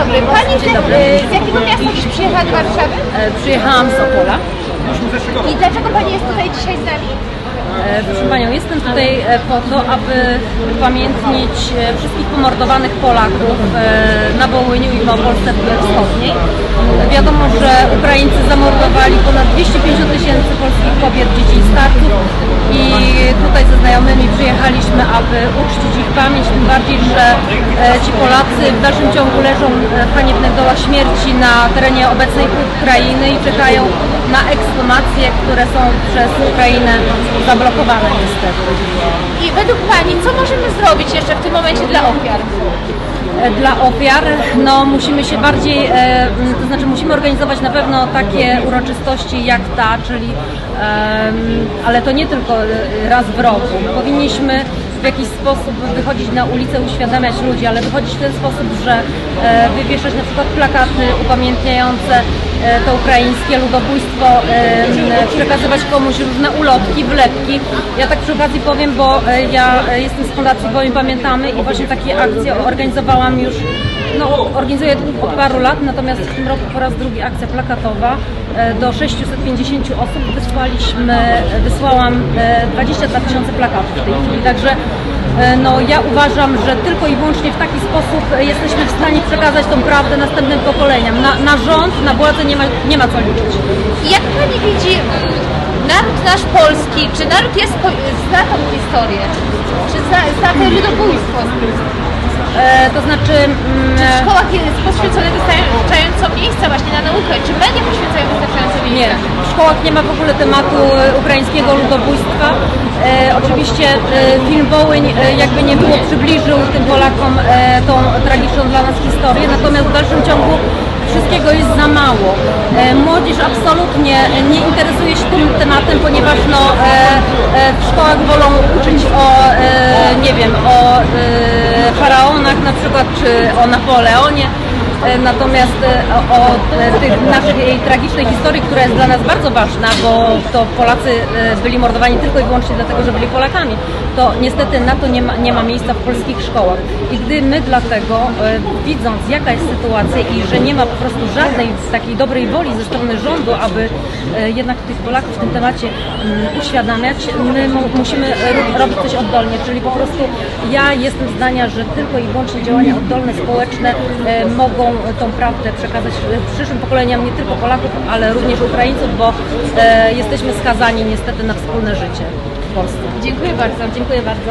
dobry. Pani Dzień dobry. e, z jakiego miasta dziś przyjechała do Warszawy? E, Przyjechałam z Opola. I dlaczego Pani jest tutaj dzisiaj z nami? E, Proszę Panią, jestem tutaj e, po to, aby upamiętnić e, wszystkich pomordowanych Polaków e, na Wołyniu i w Małopolsce Wschodniej. Wiadomo, że Ukraińcy zamordowali ponad 250 tysięcy polskich kobiet, i tutaj ze znajomymi przyjechaliśmy, aby uczcić ich pamięć, tym bardziej, że e, ci Polacy w dalszym ciągu leżą e, w haniebnych dołach śmierci na terenie obecnej Ukrainy i czekają na ekshumacje, które są przez Ukrainę zablokowane niestety. I według Pani, co możemy zrobić jeszcze w tym momencie dla ofiar? E, Dla ofiar no, musimy się bardziej, e, to znaczy musimy organizować na pewno takie uroczystości jak ta, czyli, ale to nie tylko e, raz w roku. Powinniśmy w jakiś sposób wychodzić na ulicę, uświadamiać ludzi, ale wychodzić w ten sposób, że wywieszać na przykład plakaty upamiętniające to ukraińskie ludobójstwo, e, przekazywać komuś różne ulotki, wlepki. Ja tak przy okazji powiem, bo e, ja e, jestem z Fundacji Wołyń Pamiętamy i właśnie takie akcje organizowałam już, no organizuję od paru lat, natomiast w tym roku po raz drugi akcja plakatowa. E, Do 650 osób wysłaliśmy, wysłałam e, 22 tysiące plakatów w tej chwili, także e, no, ja uważam, że tylko i wyłącznie w taki sposób e, jesteśmy w stanie przekazać tą prawdę następnym pokoleniom. Na, na rząd, na władzę nie ma, nie ma co liczyć. Jak Pani widzi naród nasz polski, czy naród jest, zna tą historię? Czy zna, zna to ludobójstwo? E, to znaczy... mm, Czy w szkołach jest poświęcone wystarczająco miejsca właśnie na naukę? Czy media poświęcają wystarczająco Nie, miejsca? w szkołach nie ma w ogóle tematu e, ukraińskiego ludobójstwa. E, oczywiście e, film Wołyń e, jakby nie było przybliżył tym Polakom e, tą tragiczną dla nas historię, natomiast w dalszym ciągu wszystkiego jest za mało. E, młodzież absolutnie nie interesuje się tym tematem, ponieważ no, e, e, w szkołach wolą uczyć o, e, nie wiem, o e, faraonach na przykład, czy o Napoleonie. E, Natomiast e, o, e, tych naszej tragicznej historii, która jest dla nas bardzo ważna, bo to Polacy byli mordowani tylko i wyłącznie dlatego, że byli Polakami, to niestety na to nie ma, nie ma miejsca w polskich szkołach. I gdy my dlatego, widząc jaka jest sytuacja i że nie ma po prostu żadnej takiej dobrej woli ze strony rządu, aby jednak tych Polaków w tym temacie mm, uświadamiać, my mu, musimy ro- robić coś oddolnie, czyli po prostu ja jestem zdania, że tylko i wyłącznie działania oddolne, społeczne mogą tą prawdę przekazać przyszłym pokoleniom nie tylko Polaków, ale również Ukraińców, bo e, jesteśmy skazani niestety na wspólne życie w Polsce. Dziękuję bardzo. Dziękuję bardzo.